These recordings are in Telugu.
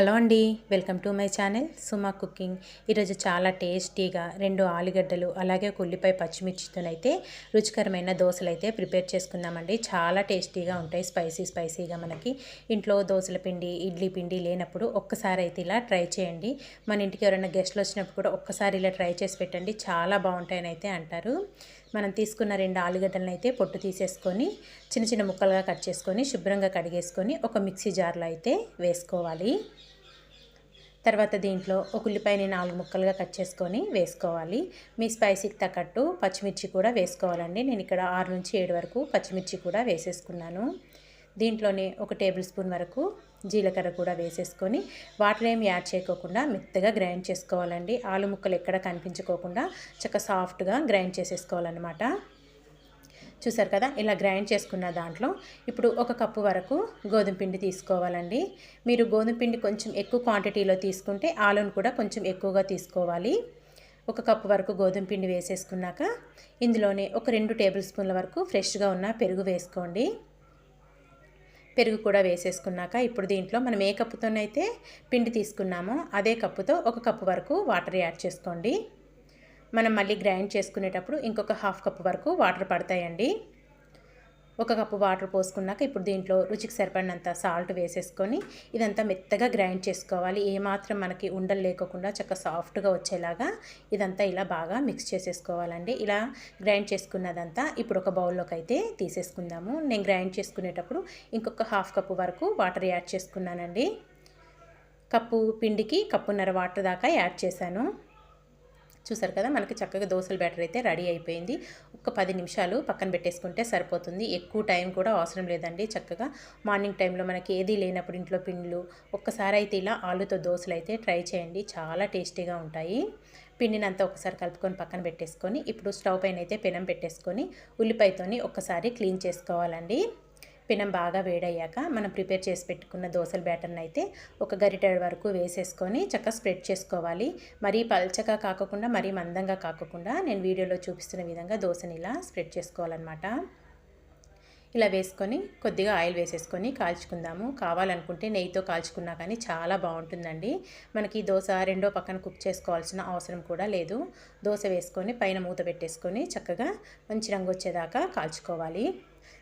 హలో అండి welcome to my channel Suma cooking. ఈరోజు చాలా టేస్టీగా రెండు ఆలుగడ్డలు అలాగే ఒక ఉల్లిపాయ పచ్చిమిర్చితోనైతే రుచికరమైన దోశలు అయితే ప్రిపేర్ చేసుకుందామండి. చాలా టేస్టీగా ఉంటాయి స్పైసీ స్పైసీగా మనకి. ఇంట్లో దోశల పిండి ఇడ్లీ పిండి లేనప్పుడు ఒక్కసారి అయితే ఇలా ట్రై చేయండి. మన ఇంటికి ఎవరైనా గెస్ట్లు వచ్చినప్పుడు కూడా ఒక్కసారి ఇలా ట్రై చేసి పెట్టండి. చాలా బాగుంటాయని అయితే అంటారు. మనం తీసుకున్న రెండు ఆలుగడ్డలను అయితే పొట్టు తీసేసుకొని చిన్న చిన్న ముక్కలుగా కట్ చేసుకొని శుభ్రంగా కడిగేసుకొని ఒక మిక్సీ జార్లో అయితే వేసుకోవాలి. తర్వాత దీంట్లో ఒక ఉల్లిపాయని నాలుగు ముక్కలుగా కట్ చేసుకొని వేసుకోవాలి. మీ స్పైసీకి తగ్గట్టు పచ్చిమిర్చి కూడా వేసుకోవాలండి. నేను ఇక్కడ ఆరు నుంచి ఏడు వరకు పచ్చిమిర్చి కూడా వేసేసుకున్నాను. దీంట్లోనే ఒక టేబుల్ స్పూన్ వరకు జీలకర్ర కూడా వేసేసుకొని వాటిని ఏమి యాడ్ చేయకోకుండా మెత్తగా గ్రైండ్ చేసుకోవాలండి. ఆలు ముక్కలు ఎక్కడ కనిపించుకోకుండా చక్కగా సాఫ్ట్గా గ్రైండ్ చేసేసుకోవాలన్నమాట. చూసారు కదా ఇలా గ్రైండ్ చేసుకున్న దాంట్లో ఇప్పుడు ఒక కప్పు వరకు గోధుమ పిండి తీసుకోవాలండి. మీరు గోధుమ పిండి కొంచెం ఎక్కువ క్వాంటిటీలో తీసుకుంటే ఆలును కూడా కొంచెం ఎక్కువగా తీసుకోవాలి. ఒక కప్పు వరకు గోధుమ పిండి వేసేసుకున్నాక ఇందులోనే ఒక రెండు టేబుల్ స్పూన్ల వరకు ఫ్రెష్గా ఉన్న పెరుగు వేసుకోండి. పెరుగు కూడా వేసేసుకున్నాక ఇప్పుడు దీంట్లో మనం ఏ కప్పుతోనైతే పిండి తీసుకున్నామో అదే కప్పుతో ఒక కప్పు వరకు వాటర్ యాడ్ చేసుకోండి. మనం మళ్ళీ గ్రైండ్ చేసుకునేటప్పుడు ఇంకొక హాఫ్ కప్ వరకు వాటర్ పడతాయండి. ఒక కప్పు వాటర్ పోసుకున్నాక ఇప్పుడు దీంట్లో రుచికి సరిపడినంత సాల్ట్ వేసేసుకొని ఇదంతా మెత్తగా గ్రైండ్ చేసుకోవాలి. ఏమాత్రం మనకి ఉండలు లేకుండా చక్క సాఫ్ట్గా వచ్చేలాగా ఇదంతా ఇలా బాగా మిక్స్ చేసేసుకోవాలండి. ఇలా గ్రైండ్ చేసుకున్నదంతా ఇప్పుడు ఒక బౌల్లోకి అయితే తీసేసుకుందాము. నేను గ్రైండ్ చేసుకునేటప్పుడు ఇంకొక హాఫ్ కప్పు వరకు వాటర్ యాడ్ చేసుకున్నానండి. కప్పు పిండికి కప్పున్నర వాటర్ దాకా యాడ్ చేశాను. చూసారు కదా మనకి చక్కగా దోశల బ్యాటర్ అయితే రెడీ అయిపోయింది. ఒక పది నిమిషాలు పక్కన పెట్టేసుకుంటే సరిపోతుంది. ఎక్కువ టైం కూడా అవసరం లేదండి చక్కగా. మార్నింగ్ టైంలో మనకి ఏది లేనప్పుడు ఇంట్లో పిండ్లు ఒక్కసారి అయితే ఇలా ఆలుతో దోశలు అయితే ట్రై చేయండి. చాలా టేస్టీగా ఉంటాయి. పిండినంతా ఒకసారి కలుపుకొని పక్కన పెట్టేసుకొని ఇప్పుడు స్టవ్ పైన అయితే పెనం పెట్టేసుకొని ఉల్లిపాయతోని ఒక్కసారి క్లీన్ చేసుకోవాలండి. పెనం బాగా వేడయ్యాక మనం ప్రిపేర్ చేసి పెట్టుకున్న దోశల బ్యాటర్ని అయితే ఒక గరిటె వరకు వేసేసుకొని చక్కగా స్ప్రెడ్ చేసుకోవాలి. మరీ పల్చగా కాకుండా మరీ మందంగా కాకుండా నేను వీడియోలో చూపిస్తున్న విధంగా దోశని ఇలా స్ప్రెడ్ చేసుకోవాలన్నమాట. ఇలా వేసుకొని కొద్దిగా ఆయిల్ వేసేసుకొని కాల్చుకుందాము. కావాలనుకుంటే నెయ్యితో కాల్చుకున్నా కానీ చాలా బాగుంటుందండి. మనకి దోశ రెండో పక్కన కుక్ చేసుకోవాల్సిన అవసరం కూడా లేదు. దోశ వేసుకొని పైన మూత పెట్టేసుకొని చక్కగా మంచి రంగు వచ్చేదాకా కాల్చుకోవాలి.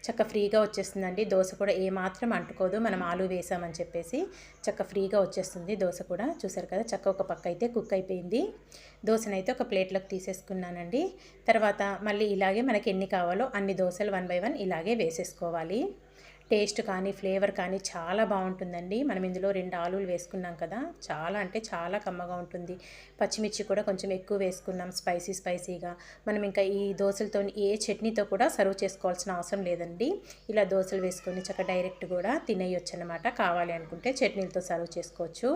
చక్క ఫ్రీగా వచ్చేస్తుందండి. దోశ కూడా ఏమాత్రం అంటుకోదు. మనం ఆలు వేసామని చెప్పేసి చక్క ఫ్రీగా వచ్చేస్తుంది దోశ కూడా. చూసారు కదా చక్క ఒక పక్క అయితే కుక్ అయిపోయింది. దోశనైతే ఒక ప్లేట్లోకి తీసేసుకున్నానండి. తర్వాత మళ్ళీ ఇలాగే మనకి ఎన్ని కావాలో అన్ని దోశలు వన్ బై వన్ ఇలాగే వేసేసుకోవాలి. టేస్ట్ కానీ ఫ్లేవర్ కానీ చాలా బాగుంటుందండి. మనం ఇందులో రెండు ఆలులు వేసుకున్నాం కదా చాలా అంటే చాలా కమ్మగా ఉంటుంది. పచ్చిమిర్చి కూడా కొంచెం ఎక్కువ వేసుకున్నాం స్పైసీ స్పైసీగా. మనం ఇంకా ఈ దోశలతో ఏ చట్నీతో కూడా సర్వ్ చేసుకోవాల్సిన అవసరం లేదండి. ఇలా దోశలు వేసుకొని చక్క డైరెక్ట్ కూడా తినేయొచ్చు అనమాట కావాలి అనుకుంటే చట్నీలతో సర్వ్ చేసుకోవచ్చు.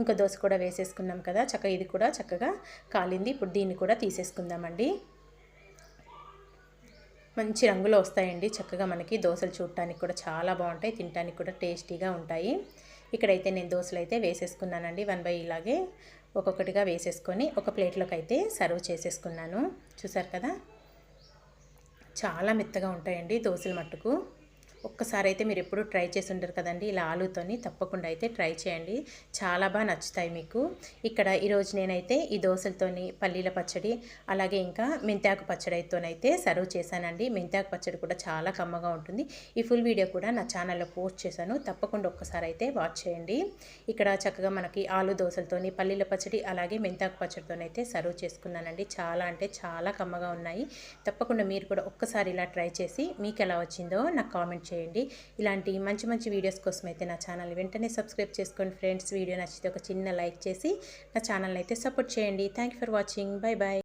ఇంకా దోశ కూడా వేసేసుకున్నాం కదా చక్క ఇది కూడా చక్కగా కాలింది. ఇప్పుడు దీన్ని కూడా తీసేసుకుందామండి. మంచి రంగులో వస్తాయండి. చక్కగా మనకి దోశలు చూడటానికి కూడా చాలా బాగుంటాయి. తినడానికి కూడా టేస్టీగా ఉంటాయి. ఇక్కడైతే నేను దోశలు అయితే వేసేసుకున్నానండి. వన్ బై ఇలాగే ఒక్కొక్కటిగా వేసేసుకొని ఒక ప్లేట్లోకి అయితే సర్వ్ చేసేసుకున్నాను. చూసారు కదా? చాలా మెత్తగా ఉంటాయండి దోశలు మట్టుకు. ఒక్కసారి అయితే మీరు ఎప్పుడు ట్రై చేసి ఉంటారు కదండి. ఇలా ఆలుతోని తప్పకుండా అయితే ట్రై చేయండి. చాలా బాగా నచ్చుతాయి మీకు. ఇక్కడ ఈరోజు నేనైతే ఈ దోశలతోని పల్లీల పచ్చడి అలాగే ఇంకా మెంతాకు పచ్చడితోనైతే సర్వ్ చేశానండి. మెంతాకు పచ్చడి కూడా చాలా కమ్మగా ఉంటుంది. ఈ ఫుల్ వీడియో కూడా నా ఛానల్లో పోస్ట్ చేశాను. తప్పకుండా ఒక్కసారి అయితే వాచ్ చేయండి. ఇక్కడ చక్కగా మనకి ఆలు దోశలతోని పల్లీల పచ్చడి అలాగే మెంతాకు పచ్చడితోనైతే సర్వ్ చేసుకున్నానండి. చాలా అంటే చాలా కమ్మగా ఉన్నాయి. తప్పకుండా మీరు కూడా ఒక్కసారి ఇలా ట్రై చేసి మీకు ఎలా వచ్చిందో నాకు కామెంట్ చేయండి. ఇలాంటి మంచి మంచి వీడియోస్ కోసం అయితే నా ఛానల్ వెంటనే సబ్స్క్రైబ్ చేసుకోండి ఫ్రెండ్స్. వీడియో నచ్చితే ఒక చిన్న లైక్ చేసి నా ఛానల్ అయితే సపోర్ట్ చేయండి. Thank for watching. Bye bye